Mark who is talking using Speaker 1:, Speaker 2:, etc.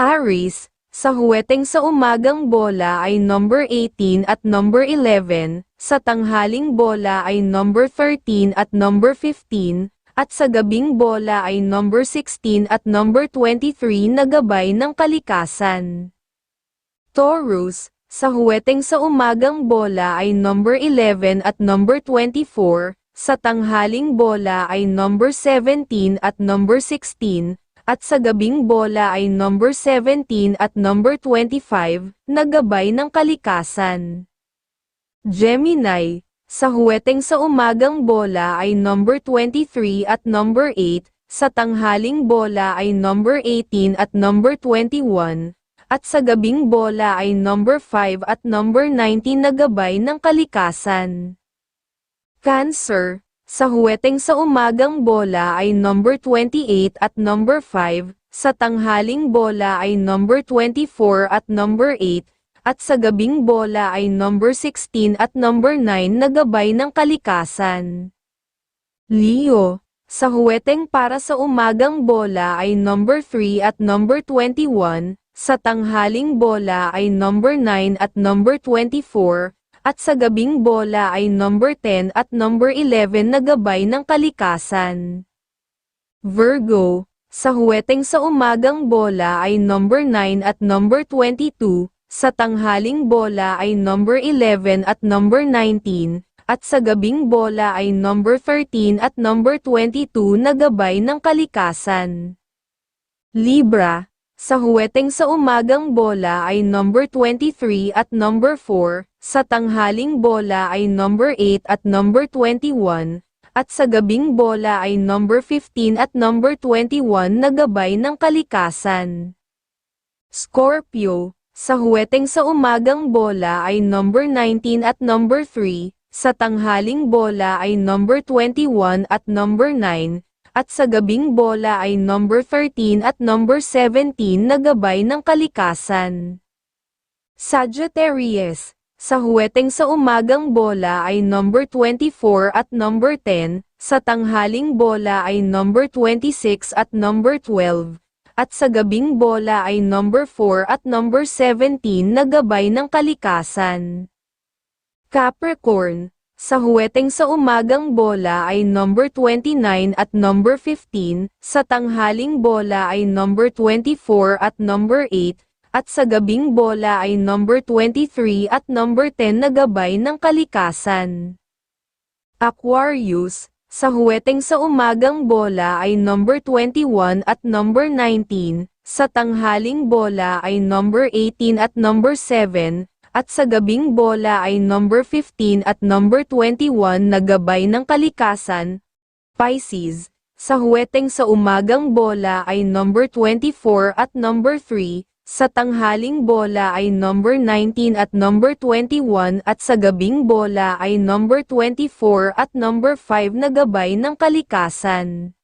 Speaker 1: Aris, sa huweteng sa umagang bola ay number 18 at number 11, sa tanghaling bola ay number 13 at number 15, at sa gabing bola ay number 16 at number 23 na gabay ng kalikasan. Taurus, sa huweteng sa umagang bola ay number 11 at number 24, sa tanghaling bola ay number 17 at number 16, at sa gabing bola ay number 17 at number 25, na gabay ng kalikasan. Gemini, sa huweteng sa umagang bola ay number 23 at number 8, sa tanghaling bola ay number 18 at number 21, at sa gabing bola ay number 5 at number 19 na gabay ng kalikasan. Cancer, sa huweteng sa umagang bola ay number 28 at number 5, sa tanghaling bola ay number 24 at number 8, at sa gabing bola ay number 16 at number 9 na gabay ng kalikasan. Leo, sa huweteng para sa umagang bola ay number 3 at number 21, sa tanghaling bola ay number 9 at number 24, at sa gabing bola ay number 10 at number 11 na gabay ng kalikasan. Virgo, sa huweteng sa umagang bola ay number 9 at number 22, sa tanghaling bola ay number 11 at number 19, at sa gabing bola ay number 13 at number 22 na gabay ng kalikasan. Libra, sa huweteng sa umagang bola ay number 23 at number 4, sa tanghaling bola ay number 8 at number 21, at sa gabing bola ay number 15 at number 21 na gabay ng kalikasan. Scorpio, sa huweteng sa umagang bola ay number 19 at number 3, sa tanghaling bola ay number 21 at number 9, at sa gabing bola ay number 13 at number 17 na gabay ng kalikasan. Sagittarius, sa huweteng sa umagang bola ay number 24 at number 10, sa tanghaling bola ay number 26 at number 12, at sa gabing bola ay number 4 at number 17 na gabay ng kalikasan. Capricorn, sa huweteng sa umagang bola ay number 29 at number 15, sa tanghaling bola ay number 24 at number 8, at sa gabing bola ay number 23 at number 10 na gabay ng kalikasan. Aquarius, sa huweteng sa umagang bola ay number 21 at number 19, sa tanghaling bola ay number 18 at number 7, at sa gabing bola ay number 15 at number 21 na gabay ng kalikasan. Pisces, sa huweteng sa umagang bola ay number 24 at number 3, sa tanghaling bola ay number 19 at number 21 at sa gabing bola ay number 24 at number 5 na gabay ng kalikasan.